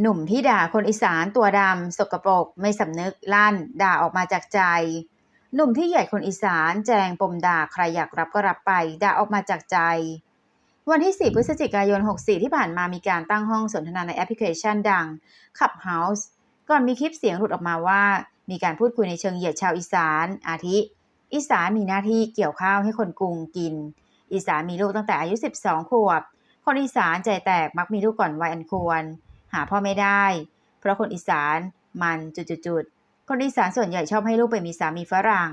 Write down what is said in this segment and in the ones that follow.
หนุ่มที่ด่าคนอีสานตัวดำสกปรกไม่สำนึกลั่น ด่าออกมาจากใจ หนุ่มที่เหยียดคนอีสานแจงปมด่าใครอยากรับก็รับไป ด่าออกมาจากใจ วันที่ 4 พฤศจิกายน 64 ที่ผ่านมามีการตั้งห้องสนทนาในแอปพลิเคชันดัง Clubhouse ก่อนมีคลิปเสียงหลุดออกมาว่า มีการพูดคุยในเชิงเหยียดชาวอีสาน อาทิ อีสานมีหน้าที่เกี่ยวข้าวให้คนกรุงกิน อีสานมีลูกตั้งแต่อายุ 12 ขวบ คนอีสานใจแตกมักมีลูกก่อนวัยอันควร หาพ่อไม่ได้ เพราะคนอีสานมันจุดๆคนอีสานส่วนใหญ่ชอบให้ลูกไปมีสามีฝรั่ง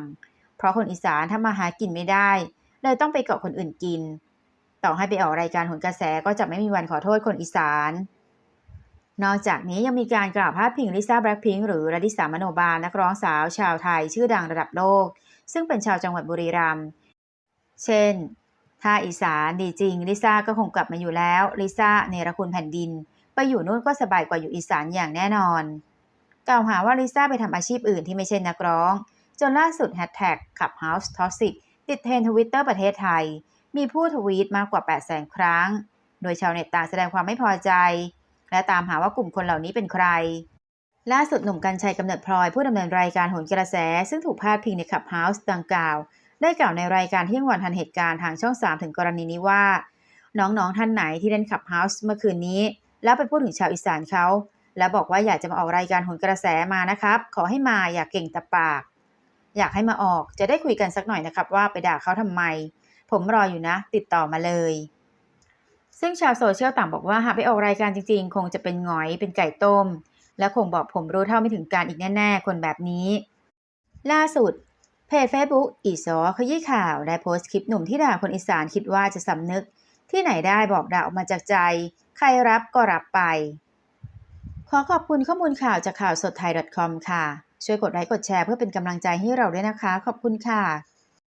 เพราะคนอีสานถ้ามาหากินไม่ได้ เลยต้องไปเกาะคนอื่นกิน ต่อให้ไปออกรายการหนกระแสก็จะไม่มีวันขอโทษคนอีสาน นอกจากนี้ยังมีการกล่าวพาดพิงลิซ่าแบล็คพิงค์หรือรัติสามโนบาลนักร้องสาวชาวไทยชื่อดังระดับโลก ซึ่งเป็นชาวจังหวัดบุรีรัมย์เช่นถ้าอีสานดีจริงลิซ่าก็คงกลับมาอยู่แล้วลิซ่าเนรคุณแผ่นดิน ไปอยู่นู่นก็สบายกว่าอยู่อีสานอย่างแน่นอน กล่าวหาว่าลิซ่าไปทำอาชีพอื่นที่ไม่ใช่นักร้อง จนล่าสุดแฮชแท็ก Clubhouse Toxic ติดเทรนทวิตเตอร์ประเทศไทย มีผู้ทวีตมากกว่า 8 0 0 0 0 ครั้ง โดยชาวเน็ตต่างแสดงความไม่พอใจ และตามหาว่ากลุ่มคนเหล่านี้เป็นใคร ล่าสุดหนุ่มกัญชัยกำเนิดพลอยผู้ดำเนินรายการโหนกระแส ซึ่งถูกพาดพิงใน Clubhouse ดังกล่าว ได้กล่าวในรายการเที่ยงวันทันเหตุการณ์ทางช่อง 3 ถึงกรณีนี้ว่า น้องๆท่านไหนที่เล่น Clubhouse เมื่อคืนนี้ แล้วไปพูดถึงชาวอีสานเขาและบอกว่าอยากจะมาออกรายการหนกระแสมานะครับ ขอให้มาอยากเก่งแต่ปาก อยากให้มาออกจะได้คุยกันสักหน่อยนะครับ ว่าไปด่าเขาทำไม ผมรออยู่นะ ติดต่อมาเลย ซึ่งชาวโซเชียลต่างบอกว่าหากไปออกรายการจริง ๆ คงจะเป็นหงอยเป็นไก่ต้ม และคงบอกผมรู้เท่าไม่ถึงการอีกแน่ๆ คนแบบนี้ ล่าสุดเพจ Facebook อีซอขยี้ข่าวได้โพสต์คลิปหนุ่มที่ด่าคนอีสานคิดว่าจะสำนึก ที่ไหนได้บอกด่าออกมาจากใจ ใครรับก็รับไป ขอขอบคุณข้อมูลข่าวจากข่าวสดไทย .com ค่ะ ช่วยกดไลค์กดแชร์เพื่อเป็นกำลังใจให้เราด้วยนะคะ ขอบคุณค่ะ